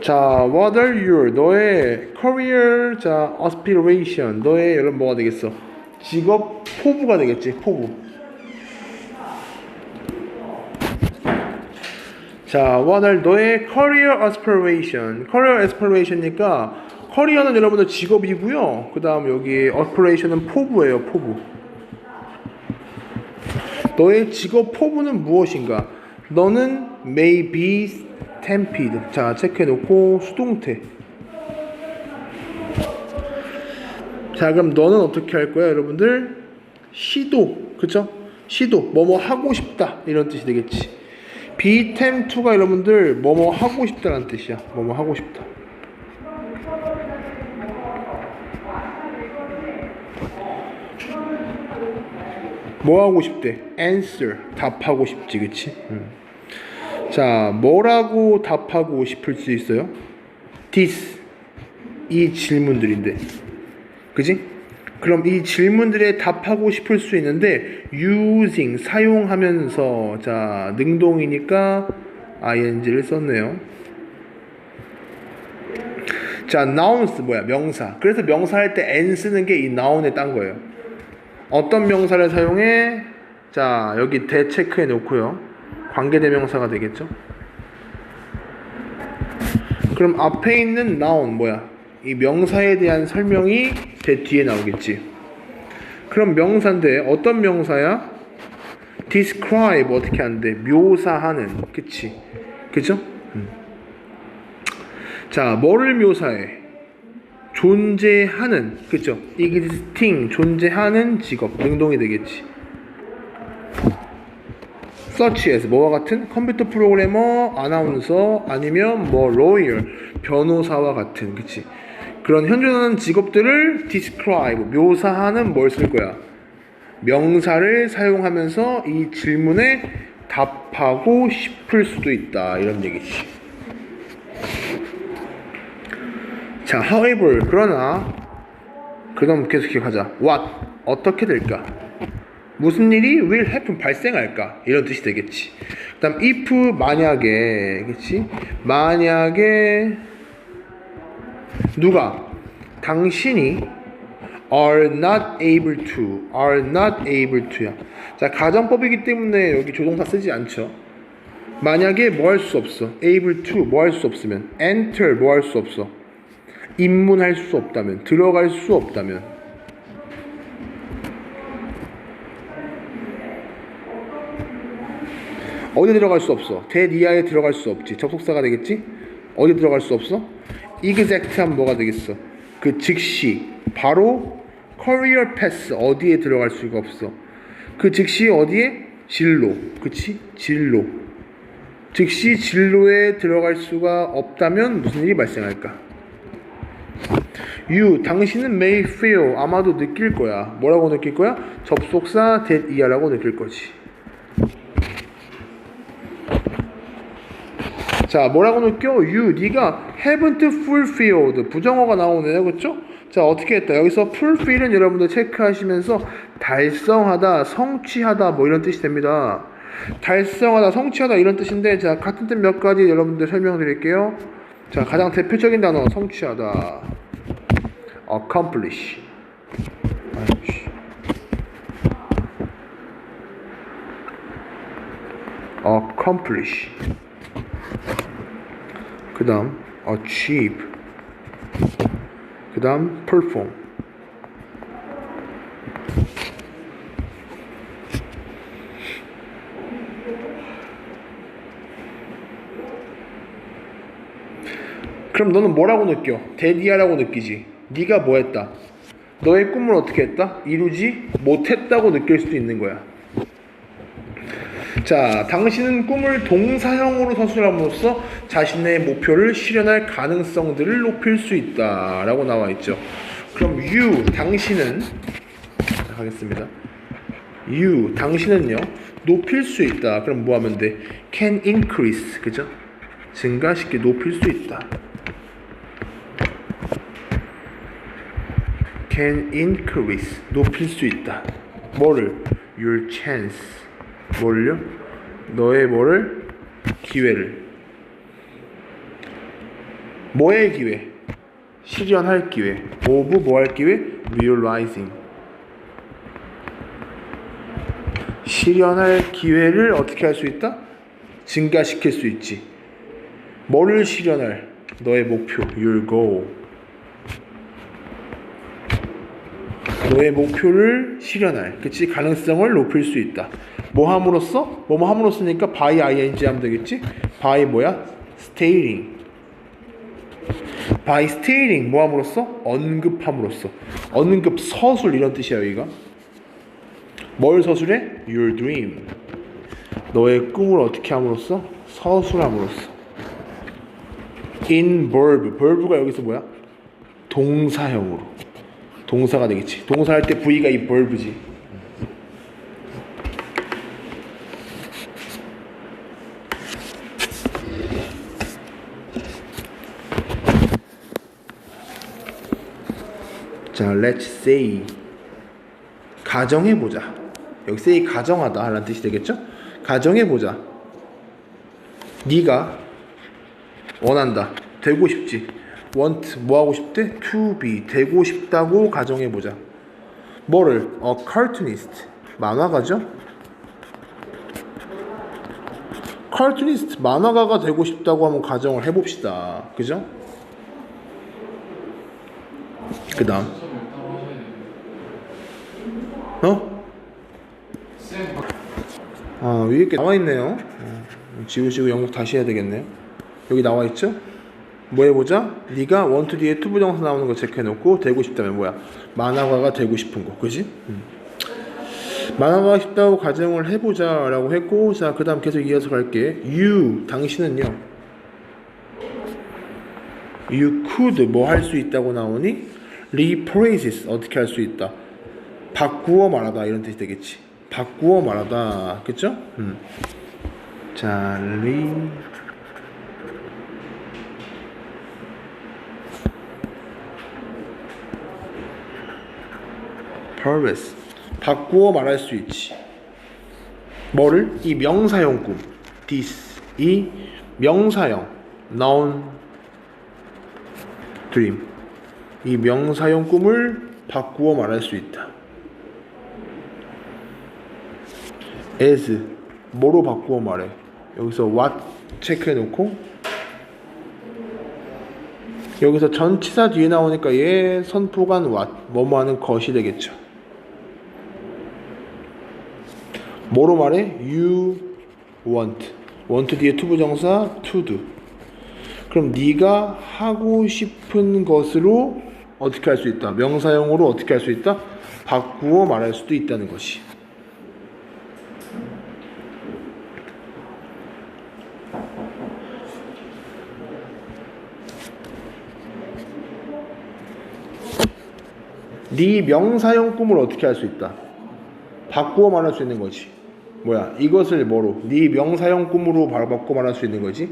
자, what are your 너의 career 자 aspiration 너의 여러분 뭐가 되겠어? 직업 포부가 되겠지 포부. 자, what are 너의 career aspiration? career aspiration이니까 커리어는 여러분들 직업이고요. 그 다음 여기 aspiration은 포부예요 포부. 너의 직업 포부는 무엇인가? 너는 may be tempted. 자, 체크해놓고 수동태. 자, 그럼 너는 어떻게 할 거야, 여러분들? 시도, 그쵸? 시도, 뭐뭐 하고 싶다 이런 뜻이 되겠지. be tempt to가 여러분들 뭐뭐 하고 싶다라는 뜻이야. 뭐뭐 하고 싶다. 뭐 하고 싶대? answer 답하고 싶지 그치? 음. 자 뭐라고 답하고 싶을 수 있어요? this 이 질문들인데 그지? 그럼 이 질문들에 답하고 싶을 수 있는데 using 사용하면서 자 능동이니까 ing를 썼네요 자 nouns 뭐야 명사 그래서 명사 할 때 n 쓰는 게 이 noun에 딴 거예요 어떤 명사를 사용해? 자, 여기 대 체크해 놓고요. 관계대명사가 되겠죠? 그럼 앞에 있는 noun 뭐야? 이 명사에 대한 설명이 대 뒤에 나오겠지. 그럼 명사인데 어떤 명사야? describe 어떻게 하는데? 묘사하는. 그치? 그죠? 음. 자, 뭐를 묘사해? 존재하는 그죠? existing 존재하는 직업 능동이 되겠지. 서치에서 뭐와 같은 컴퓨터 프로그래머, 아나운서 아니면 뭐 로이얼 변호사와 같은 그치? 그런 현존하는 직업들을 describe 묘사하는 뭘 쓸 거야? 명사를 사용하면서 이 질문에 답하고 싶을 수도 있다 이런 얘기지. 자, however, 그러나, 그럼 계속 기억하자. What, 어떻게 될까? 무슨 일이 will happen, 발생할까? 이런 뜻이 되겠지. 그 다음, if, 만약에, 그치? 만약에, 누가, 당신이 are not able to, are not able to야. 자, 가정법이기 때문에 여기 조동사 쓰지 않죠. 만약에 뭐 할 수 없어? able to, 뭐 할 수 없으면? enter, 뭐 할 수 없어? 입문할 수 없다면, 들어갈 수 없다면, 어디 들어갈 수 없어? 대니아에 들어갈 수 없지. 접속사가 되겠지? 어디 들어갈 수 없어? exact 하면 뭐가 되겠어? 그 즉시, 바로 career path 어디에 들어갈 수가 없어. 그 즉시 어디에? 진로. 그치? 진로. 즉시 진로에 들어갈 수가 없다면 무슨 일이 발생할까? You, 당신은 may feel, 아마도 느낄 거야. 뭐라고 느낄 거야? 접속사 that 이하라고 느낄 거지. 자, 뭐라고 느껴? You, 네가 haven't fulfilled. 부정어가 나오네요. 그렇죠? 자, 어떻게 했다? 여기서 fulfill은 여러분들 체크하시면서 달성하다, 성취하다 뭐 이런 뜻이 됩니다. 달성하다, 성취하다 이런 뜻인데 자, 같은 뜻 몇 가지 여러분들 설명드릴게요. 자, 가장 대표적인 단어 성취하다. accomplish. accomplish. 그 다음 achieve. 그 다음 perform. 그럼 너는 뭐라고 느껴? 데디아라고 느끼지. 네가 뭐 했다? 너의 꿈을 어떻게 했다? 이루지 못했다고 느낄 수도 있는 거야. 자, 당신은 꿈을 동사형으로 서술함으로써 자신의 목표를 실현할 가능성들을 높일 수 있다라고 나와 있죠. 그럼 you 당신은 자, 가겠습니다. you 당신은요 높일 수 있다. 그럼 뭐 하면 돼? can increase 그죠? 증가시켜 높일 수 있다. can increase 높일 수 있다. 뭐를? your chance 뭘요? 너의 뭐를? 기회를 뭐의 기회? 실현할 기회. of 뭐할 기회? realizing. 실현할 기회를 어떻게 할 수 있다? 증가시킬 수 있지. 뭐를 실현할? 너의 목표, your goal. 너의 목표를 실현할, 그치? 가능성을 높일 수 있다. 뭐 함으로써? 뭐뭐 함으로써니까 by ing 하면 되겠지? by 뭐야? stating. by stating 뭐 함으로써? 언급함으로써. 언급 서술 이런 뜻이야 여기가. 뭘 서술해? Your dream. 너의 꿈을 어떻게 함으로써? 서술함으로써. In verb. verb가 여기서 뭐야? 동사형으로. 동사가 되겠지. 동사할 때 V가 이 verb지. 자, let's say 가정해 보자. 여기 say 가정하다라는 뜻이 되겠죠? 가정해 보자. 네가 원한다. 되고 싶지. want 뭐 하고 싶대? to be 되고 싶다고 가정해 보자. 뭐를? a cartoonist 만화가죠? cartoonist 만화가가 되고 싶다고 한번 가정을 해 봅시다. 그죠? 그 다음 어? 아 위에 게 나와 있네요. 어, 지우시고 영국 다시 해야 되겠네요. 여기 나와 있죠? 뭐 해보자. 네가 원투 뒤에 투부 정사 나오는 거 체크해놓고 되고 싶다면 뭐야? 만화가가 되고 싶은 거, 그지? 음. 만화가가 싶다고 가정을 해보자라고 했고, 자 그다음 계속 이어서 갈게. You 당신은요. You could 뭐 할 수 있다고 나오니? Rephrases 어떻게 할 수 있다? 바꾸어 말하다 이런 뜻이 되겠지. 바꾸어 말하다, 그쵸? 음. 자, re purpose 바꾸어 말할 수 있지. 뭐를? 이 명사형 꿈 this 이 명사형 noun dream 이 명사형 꿈을 바꾸어 말할 수 있다. As 뭐로 바꾸어 말해? 여기서 what 체크해 놓고 여기서 전치사 뒤에 나오니까 얘 선포관 what 뭐뭐 하는 것이 되겠죠. 뭐로 말해? you want want 뒤에 투부정사 to do 그럼 네가 하고 싶은 것으로 어떻게 할 수 있다? 명사형으로 어떻게 할 수 있다? 바꾸어 말할 수도 있다는 것이 네 명사형 꿈을 어떻게 할 수 있다? 바꾸어 말할 수 있는 거지. 뭐야? 이것을 뭐로? 네 명사형 꿈으로 바로 바꿔 말할 수 있는 거지.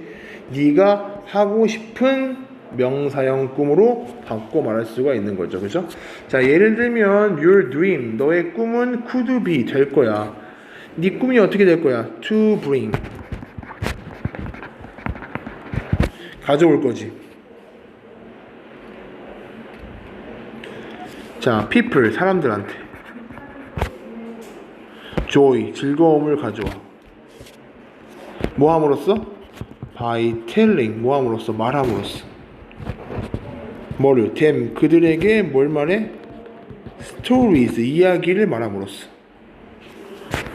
네가 하고 싶은 명사형 꿈으로 바꿔 말할 수가 있는 거죠. 그죠? 자, 예를 들면 your dream, 너의 꿈은 could be 될 거야. 네 꿈이 어떻게 될 거야? to bring 가져올 거지. 자, people 사람들한테 joy 즐거움을 가져와. 뭐 함으로써? by telling 뭐 함으로써 말함으로써. 뭐를 them 그들에게 뭘 말해? stories 이야기를 말함으로써.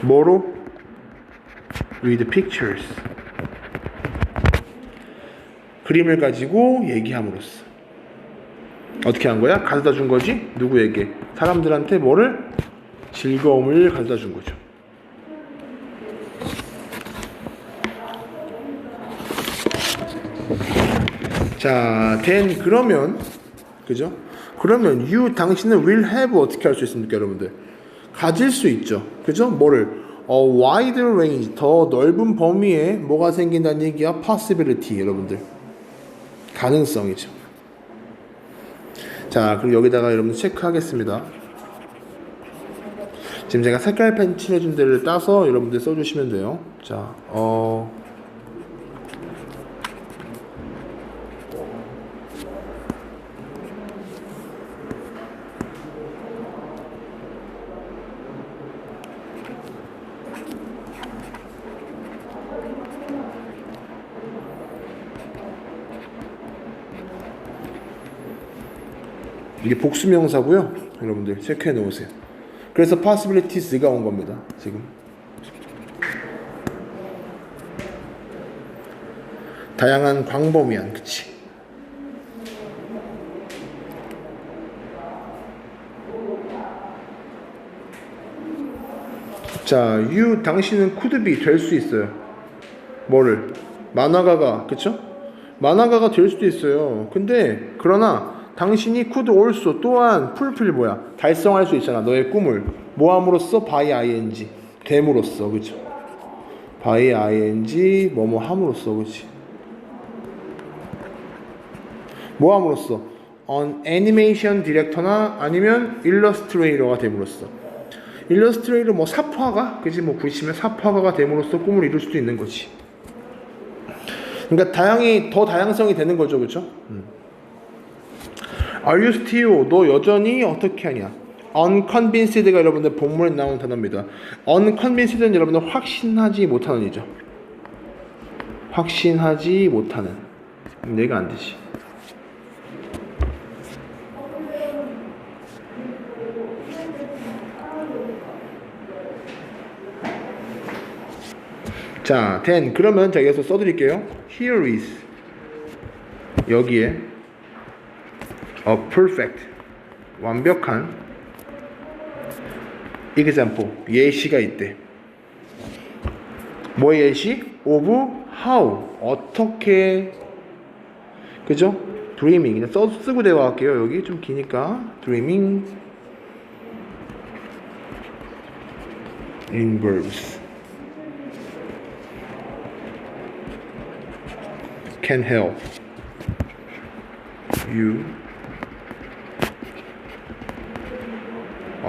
뭐로? with pictures 그림을 가지고 얘기함으로써. 어떻게 한 거야? 가져다 준 거지? 누구에게? 사람들한테 뭐를? 즐거움을 가져다 준 거죠. 자, then 그러면 그죠? 그러면 you 당신은 will have 어떻게 할 수 있습니까, 여러분들? 가질 수 있죠. 그죠? 뭐를 어, wide range 더 넓은 범위에 뭐가 생긴다는 얘기야? possibility 여러분들. 가능성이죠. 자, 그럼 여기다가 여러분 체크하겠습니다. 지금 제가 색깔 펜 칠해준 데를 따서 여러분들 써주시면 돼요. 자, 어. 이게 복수명사고요. 여러분들 체크해 놓으세요. 그래서 possibilities가 온 겁니다. 지금. 다양한 광범위한 그치. 자, you 당신은 be 될수 있어요. 뭐를? 만화가가 그쵸? 만화가가 될 수도 있어요. 근데 그러나 당신이 could also 또한 풀필 뭐야? 달성할 수 있잖아. 너의 꿈을 뭐함으로써 by ing 됨으로써 그쵸? by ing 뭐뭐 함으로써 그치? 뭐함으로써 on 애니메이션 디렉터나 아니면 일러스트레이터가 됨으로써 일러스트레이터 뭐 삽화가 그지 뭐 글씨면 삽화가가 됨으로써 꿈을 이룰 수도 있는 거지. 그러니까 다양히 더 다양성이 되는 거죠, 그렇죠? Are you still 너 여전히 어떻게 하냐? unconvinced가 여러분들 본문에 나오는 단어입니다. unconvinced는 여러분들 확신하지 못하는 이죠. 확신하지 못하는. 내가 안 되지. 자, then 그러면 제가 여기서 써드릴게요. Here is 여기에 a perfect 완벽한 example 예시가 있대. 뭐의 예시? of how 어떻게 그죠? dreaming 그냥 써 쓰고 대화할게요. 여기 좀 기니까 dreaming in verbs can help you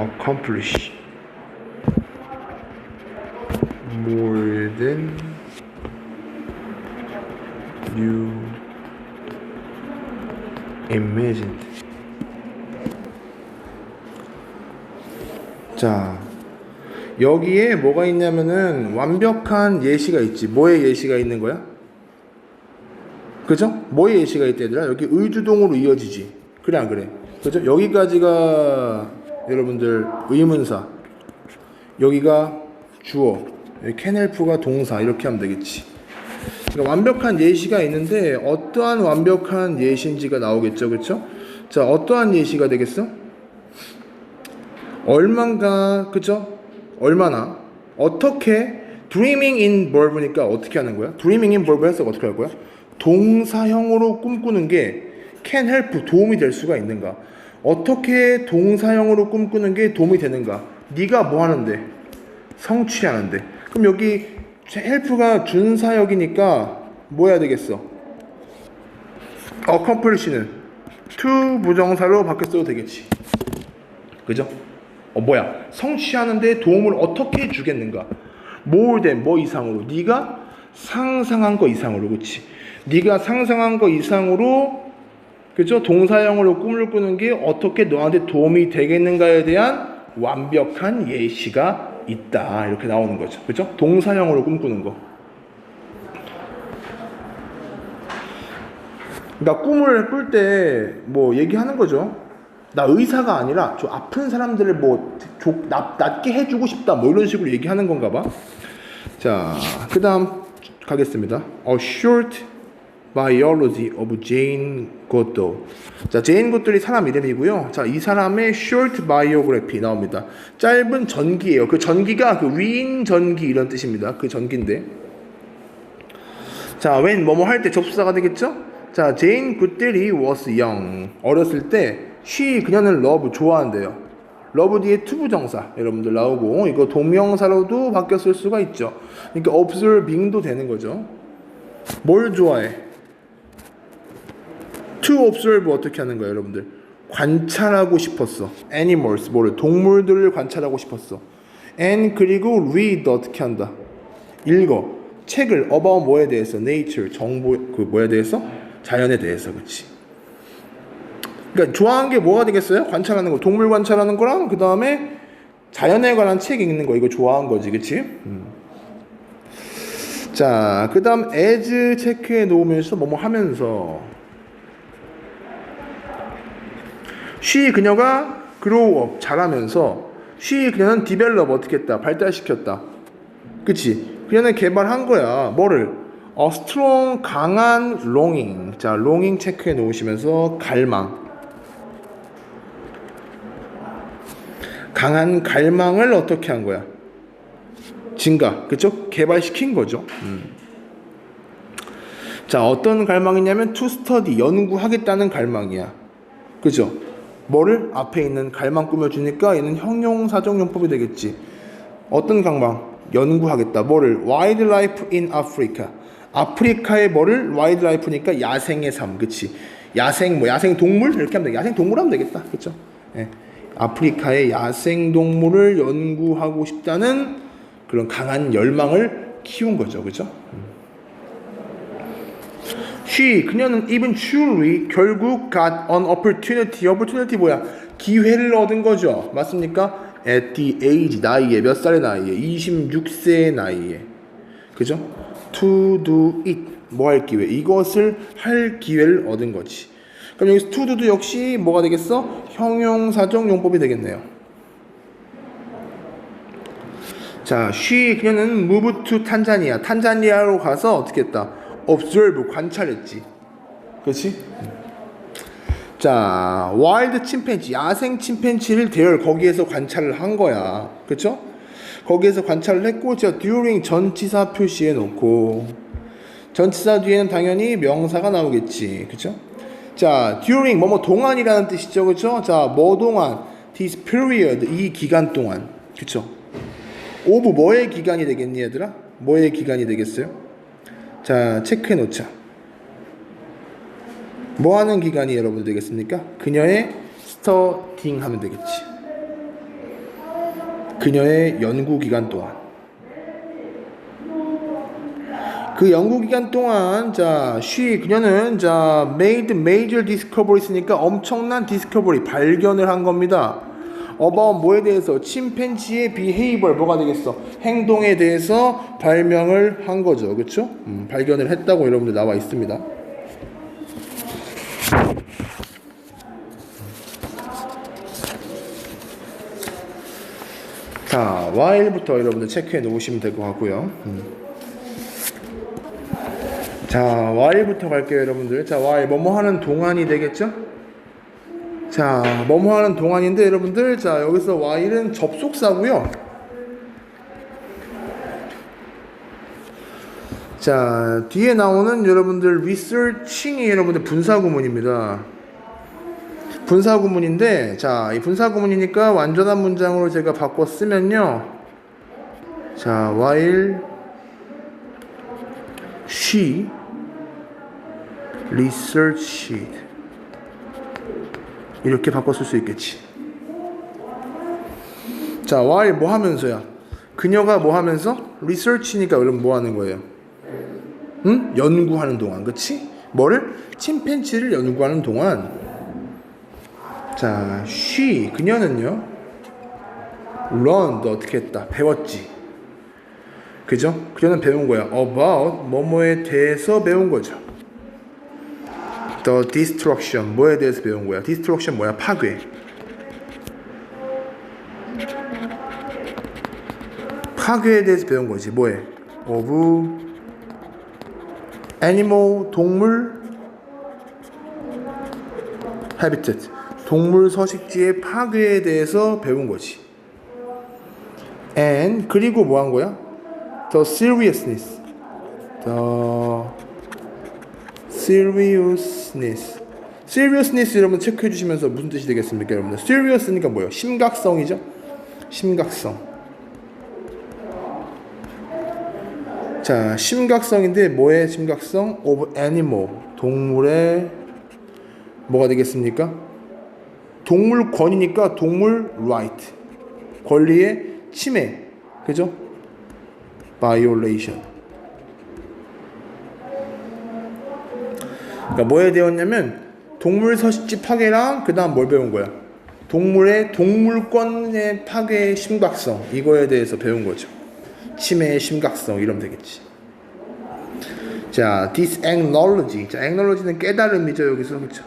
accomplish more than you imagined. 자, 여기에 뭐가 있냐면은 완벽한 예시가 있지. 뭐의 예시가 있는 거야? 그죠? 뭐의 예시가 있다 얘들아? 여기 의주동으로 이어지지. 그래 안 그래? 그죠? 여기까지가 여러분들 의문사. 여기가 주어. 여기 캔헬프가 동사. 이렇게 하면 되겠지. 그러니까 완벽한 예시가 있는데 어떠한 완벽한 예시인지가 나오겠죠. 그렇죠? 자, 어떠한 예시가 되겠어? 얼만가 그죠? 얼마나 어떻게 dreaming in verb니까 어떻게 하는 거야? dreaming in verb 해서 어떻게 할 거야? 동사형으로 꿈꾸는 게 can help 도움이 될 수가 있는가? 어떻게 동사형으로 꿈꾸는 게 도움이 되는가? 네가 뭐 하는데? 성취하는데. 그럼 여기 help가 준사역이니까 뭐 해야 되겠어? accomplish는 to 부정사로 바뀌어도 되겠지. 그죠? 어 뭐야? 성취하는데 도움을 어떻게 주겠는가? more 뭐 이상으로? 네가 상상한 거 이상으로, 그렇지? 네가 상상한 거 이상으로 그죠? 동사형으로 꿈을 꾸는 게 어떻게 너한테 도움이 되겠는가에 대한 완벽한 예시가 있다. 이렇게 나오는 거죠. 그죠? 동사형으로 꿈꾸는 거. 그러니까 꿈을 꿀 때 뭐 얘기하는 거죠. 나 의사가 아니라 저 아픈 사람들을 뭐 조, 낫, 낫게 해주고 싶다. 뭐 이런 식으로 얘기하는 건가 봐. 자, 그 다음 가겠습니다. A short biology of Jane Goodall. 자, 제인 고돌이 사람 이름이고요. 자, 이 사람의 short biography 나옵니다. 짧은 전기예요. 그 전기가 그 위인 전기 이런 뜻입니다. 그 전기인데. 자, when 뭐뭐 할 때 접수사가 되겠죠? 자, 제인 굿들이 was young. 어렸을 때 she 그녀는 love 좋아한대요. love 뒤에 투부정사 여러분들 나오고 이거 동명사로도 바뀌었을 수가 있죠. 그러니까 observing도 되는 거죠. 뭘 좋아해? To observe 어떻게 하는 거예요, 여러분들? 관찰하고 싶었어. animals 뭐를 동물들을 관찰하고 싶었어. and 그리고 read 어떻게 한다? 읽어. 책을 about 뭐에 대해서 nature 정보 그 뭐에 대해서 자연에 대해서 그렇지. 그러니까 좋아하는 게 뭐가 되겠어요? 관찰하는 거, 동물 관찰하는 거랑 그 다음에 자연에 관한 책 읽는 거 이거 좋아한 거지, 그치? 음. 자, 그 다음 as 체크해 놓으면서 뭐뭐 하면서 she 그녀가 grow up 자라면서 she 그녀는 develop 어떻게 했다 발달시켰다. 그치? 그녀는 개발한 거야. 뭐를? 어 strong 강한 longing. 자 longing 체크해 놓으시면서 갈망. 강한 갈망을 어떻게 한 거야? 증가. 그쵸? 개발시킨 거죠. 음. 자 어떤 갈망이냐면 to study 연구하겠다는 갈망이야. 그죠 뭐를 앞에 있는 갈망 꾸며주니까 얘는 형용 사정용법이 되겠지. 어떤 갈망? 연구하겠다. 뭐를? wildlife in Africa. 아프리카의 뭐를? wildlife니까 야생의 삶. 그치? 야생 뭐 야생 동물 이렇게 하면 돼. 야생 동물 하면 되겠다. 그쵸? 예. 아프리카의 야생 동물을 연구하고 싶다는 그런 강한 열망을 키운 거죠. 그죠? She 그녀는 even truly 결국 got an opportunity. opportunity 뭐야? 기회를 얻은 거죠. 맞습니까? At the age 나이에 몇 살의 나이에 26세의 나이에 그죠? To do it 뭐 할 기회 이것을 할 기회를 얻은 거지. 그럼 여기서 to do도 역시 뭐가 되겠어? 형용사적 용법이 되겠네요. 자, she 그녀는 move to 탄자니아. 탄자니아로 가서 어떻게 했다? Observe 관찰했지. 그렇지? 자, 와일드 침팬지, 야생 침팬지를 대열 거기에서 관찰을 한 거야. 그렇죠? 거기에서 관찰을 했고 저 during 전치사 표시해 놓고 전치사 뒤에는 당연히 명사가 나오겠지. 그렇죠? 자, during 뭐뭐 동안이라는 뜻이죠. 그렇죠? 자, 뭐 동안 this period 이 기간 동안. 그렇죠? 오브 뭐의 기간이 되겠니 얘들아? 뭐의 기간이 되겠어요? 자, 체크해 놓자. 뭐 하는 기간이 여러분 되겠습니까? 그녀의 스터딩 하면 되겠지. 그녀의 연구 기간 동안. 그 연구 기간 동안 자, she 그녀는 자, made major discoverys니까 엄청난 discovery 발견을 한 겁니다. About 뭐에 대해서 침팬지의 behavior 뭐가 되겠어? 행동에 대해서 발명을 한 거죠. 그렇죠? 음, 발견을 했다고 여러분들 나와 있습니다. 자, while부터 여러분들 체크해 놓으시면 될 것 같고요. 음. 자, while부터 갈게요, 여러분들. 자, while 뭐뭐 하는 동안이 되겠죠? 자, 뭐뭐 하는 동안인데 여러분들 자, 여기서 while은 접속사고요. 자, 뒤에 나오는 여러분들 researching이 여러분들 분사구문입니다. 분사구문인데 자, 이 분사구문이니까 완전한 문장으로 제가 바꿔 쓰면요. 자, while she researched 이렇게 쓸수 있겠지. 자, while 뭐 하면서야? 그녀가 뭐 하면서? research니까 여러분 뭐 하는 거예요? 응? 연구하는 동안, 그치? 뭐를? 침팬지를 연구하는 동안. 자, she, 그녀는요, learned, 어떻게 했다? 배웠지. 그죠? 그녀는 배운 거야. about, 뭐뭐에 대해서 배운 거죠. The destruction, 뭐에 대해서 배운 거야? destruction 뭐야? 파괴. 파괴에 대해서 배운 거지. 뭐에? of animal 동물 habitat 동물 서식지의 파괴에 대해서 배운 거지. and 그리고 뭐 한 거야? the seriousness the seriousness seriousness 여러분 체크해 주시면서 무슨 뜻이 되겠습니까 여러분들 serious니까 뭐예요? 심각성이죠 심각성 자, 심각성인데 뭐의 심각성? of animal. 동물의 뭐가 되겠습니까? 동물 권이니까 동물 right. 권리의 침해. 그죠? violation. 그러니까 뭐에 대했냐면 동물 서식지 파괴랑 그 다음 뭘 배운 거야? 동물의 동물권의 파괴의 심각성 이거에 대해서 배운 거죠. 침해의 심각성 이러면 되겠지. 자, disacknowledge. 자, acknowledge는 깨달음이죠 여기서 그렇죠.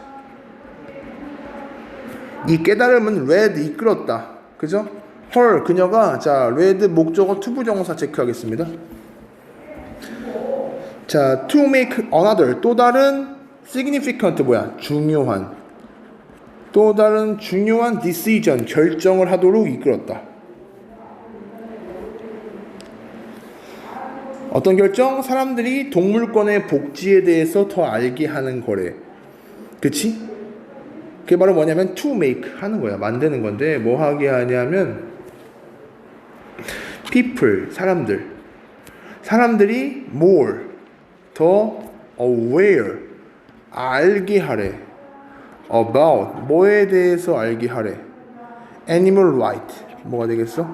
이 깨달음은 read 이끌었다. 그죠? her 그녀가 자 read 목적어 투부 정사 체크하겠습니다. 자, to make another 또 다른 significant 뭐야? 중요한 또 다른 중요한 decision 결정을 하도록 이끌었다. 어떤 결정? 사람들이 동물권의 복지에 대해서 더 알게 하는 거래. 그치? 그게 바로 뭐냐면 to make 하는 거야. 만드는 건데 뭐 하게 하냐면 people 사람들 사람들이 more 더 aware 알게 하래. about 뭐에 대해서 알게 하래. animal right 뭐가 되겠어?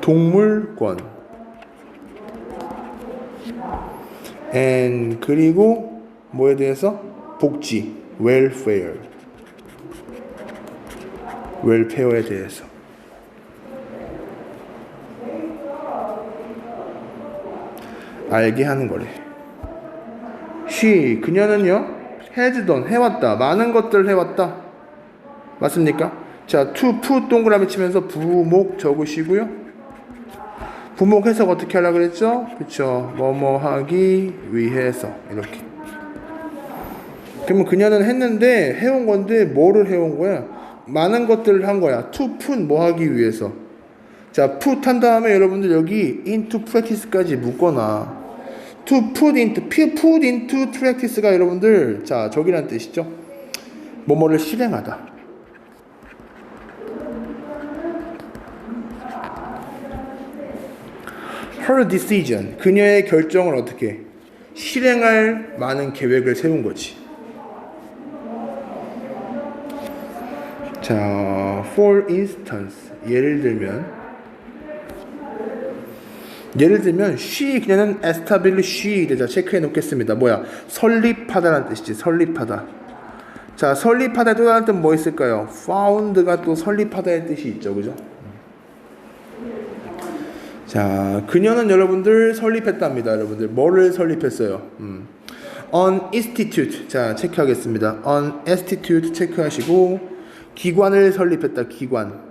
동물권 and 그리고 뭐에 대해서 복지 welfare 웰페어에 대해서 알게 하는 거래. She 그녀는요 has done 해왔다 많은 것들을 해왔다 맞습니까? 자 to put 동그라미 치면서 부목 적으시고요. 부목 해석 어떻게 하라 그랬죠? 그쵸 뭐뭐 하기 위해서 이렇게 그러면 그녀는 했는데 해온 건데 뭐를 해온 거야? 많은 것들을 한 거야 to put 뭐 하기 위해서 자 put 한 다음에 여러분들 여기 into practice까지 묶거나 to put into put into practice가 여러분들 자 저기란 뜻이죠 뭐뭐를 실행하다 her decision 그녀의 결정을 어떻게 실행할 많은 계획을 세운 거지. 자, for instance 예를 들면 예를 들면 she 그녀는 establish 되자 체크해 놓겠습니다. 뭐야? 설립하다라는 뜻이지. 설립하다. 자, 설립하다 또 다른 뜻 뭐 있을까요? found가 또 설립하다의 뜻이 있죠. 그죠? 자, 그녀는 여러분들 설립했답니다. 여러분들 뭐를 설립했어요? 음. on institute. 자, 체크하겠습니다. on institute 체크하시고 기관을 설립했다. 기관.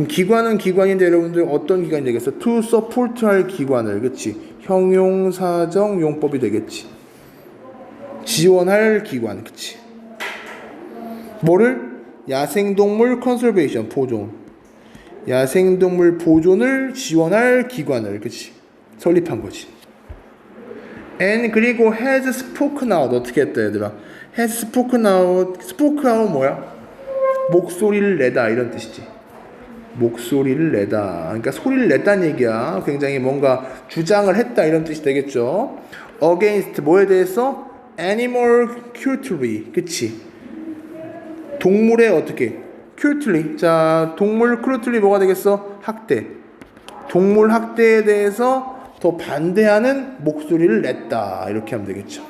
그럼 기관은 기관인데 여러분들 어떤 기관이 되겠어? to support 할 기관을. 그치? 형용사정 용법이 되겠지. 지원할 기관. 그치? 뭐를? 야생동물 컨설베이션 보존. 야생동물 보존을 지원할 기관을 그치 설립한 거지. and 그리고 has spoken out 어떻게 했다 얘들아? has spoken out spoke out 뭐야? 목소리를 내다 이런 뜻이지. 목소리를 내다. 그러니까 소리를 냈다는 얘기야. 굉장히 뭔가 주장을 했다 이런 뜻이 되겠죠. against 뭐에 대해서? animal cruelty 그치? 동물의 어떻게? 큐틀리. 자, 동물 크루틀리 뭐가 되겠어? 학대. 동물 학대에 대해서 더 반대하는 목소리를 냈다. 이렇게 하면 되겠죠.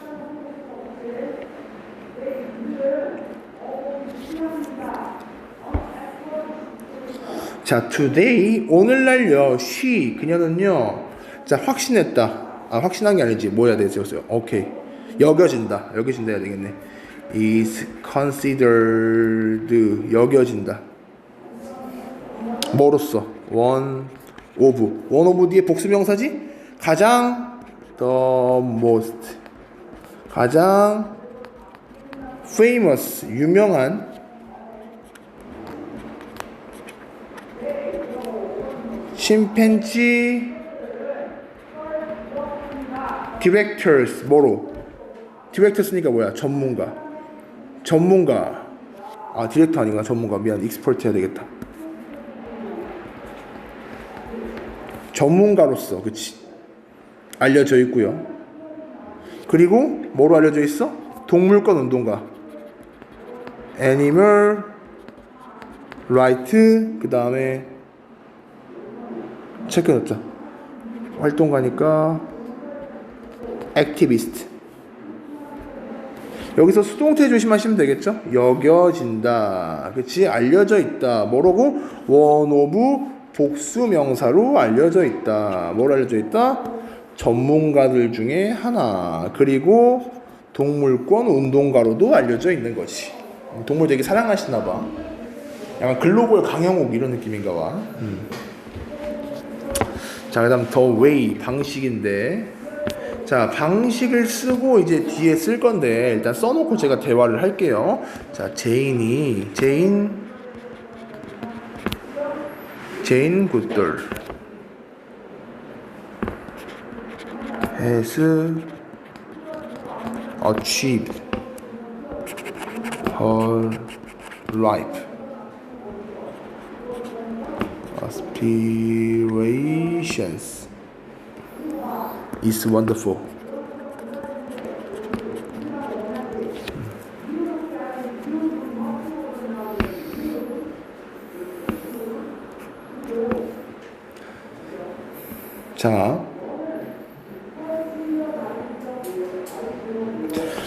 자, today 오늘날요. she 그녀는요. 자, 확신했다. 아, 확신한 게 아니지. 뭐야 되겠어요? 오케이. 여겨진다. 여겨진다 해야 되겠네. is considered 여겨진다. 뭐로써? one of one of 뒤에 복수명사지? 가장 the most 가장 famous 유명한 침팬지 디렉터스 뭐로? 디렉터스니까 뭐야? 전문가. 전문가. 아 디렉터 아닌가? 전문가. 미안. 익스퍼트 해야 되겠다. 전문가로서 그치 알려져 있고요. 그리고 뭐로 알려져 있어? 동물권 운동가. 애니멀 라이트 그 다음에 체크 넣자. 활동 가니까 액티비스트. 여기서 수동태 조심하시면 되겠죠? 여겨진다. 그치? 알려져 있다. 뭐라고? 원 오브 복수 명사로 알려져 있다. 뭘 알려져 있다? 전문가들 중에 하나. 그리고 동물권 운동가로도 알려져 있는 거지. 동물 되게 사랑하시나 봐. 약간 글로벌 강영욱 이런 느낌인가 봐. 음. 자, 그 다음 the way 방식인데. 자, 방식을 쓰고 이제 뒤에 쓸 건데 일단 써놓고 제가 대화를 할게요. 자, 제인이 제인 제인 굿돌. has achieved her life aspirations is wonderful. 자.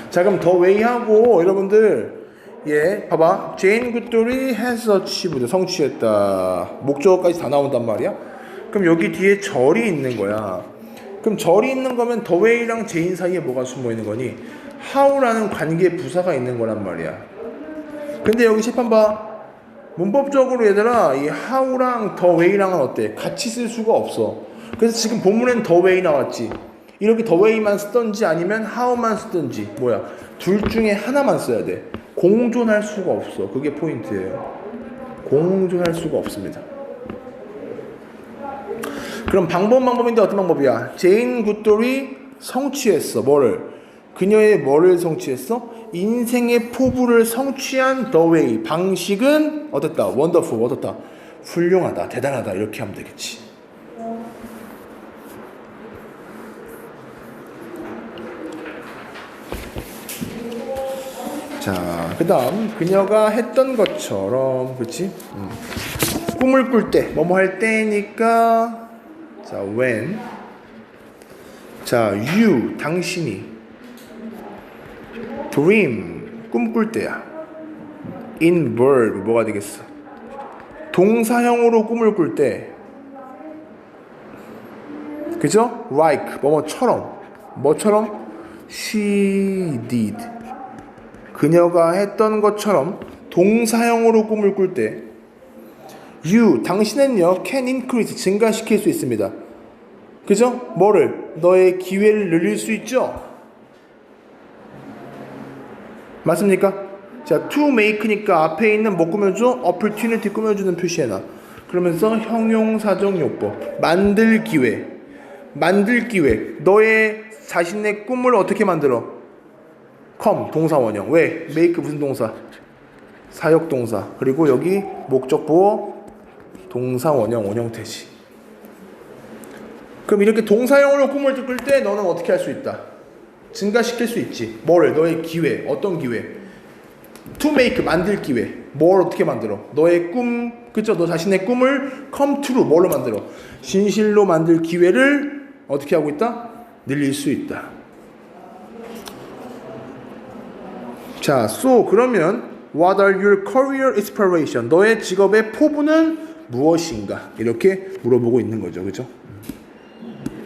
자, 그럼 더 웨이하고 여러분들 예, 봐봐. 제인 굿돌이 has achieved 성취했다. 목적어까지 다 나온단 말이야. 그럼 여기 뒤에 절이 있는 거야. 그럼 절이 있는 거면 더 웨이랑 제인 사이에 뭐가 숨어 있는 거니? how라는 관계 부사가 있는 거란 말이야. 근데 여기 시판 봐. 문법적으로 얘들아 이 how랑 더 way랑은 어때? 같이 쓸 수가 없어. 그래서 지금 본문엔 더 way 나왔지. 이렇게 더 way만 쓰던지 아니면 how만 쓰던지 뭐야? 둘 중에 하나만 써야 돼. 공존할 수가 없어. 그게 포인트예요. 공존할 수가 없습니다. 그럼 방법 방법인데 어떤 방법이야? 제인 굿돌이 성취했어. 뭐를? 그녀의 뭐를 성취했어? 인생의 포부를 성취한 더 웨이 방식은 어땠다? 원더풀 어떻다? 훌륭하다, 대단하다 이렇게 하면 되겠지. 자, 그 다음 그녀가 했던 것처럼, 그렇지? 음. 꿈을 꿀 때, 뭐뭐 할 때니까, 자, when, 자, you, 당신이 dream 꿈 꿀 때야. in verb 뭐가 되겠어? 동사형으로 꿈을 꿀 때. 그죠? like 뭐뭐처럼 뭐처럼 she did 그녀가 했던 것처럼 동사형으로 꿈을 꿀 때 you 당신은요 can increase 증가시킬 수 있습니다. 그죠? 뭐를 너의 기회를 늘릴 수 있죠. 맞습니까? 자, to make니까 앞에 있는 뭐 꾸며줘? opportunity 꾸며주는 표시해놔. 그러면서 형용사적 요법. 만들 기회. 만들 기회. 너의 자신의 꿈을 어떻게 만들어? Come, 동사 원형. 왜? make 무슨 동사? 사역 동사. 그리고 여기 목적 보호 동사 원형 원형 태시. 그럼 이렇게 동사형으로 꿈을 꿀때 너는 어떻게 할 수 있다? 증가시킬 수 있지. 뭐를? 너의 기회. 어떤 기회? to make 만들 기회. 뭘 어떻게 만들어? 너의 꿈, 그죠? 너 자신의 꿈을 come true 뭘로 만들어? 진실로 만들 기회를 어떻게 하고 있다? 늘릴 수 있다. 자, so 그러면 what are your career aspiration? 너의 직업의 포부는 무엇인가? 이렇게 물어보고 있는 거죠. 그죠?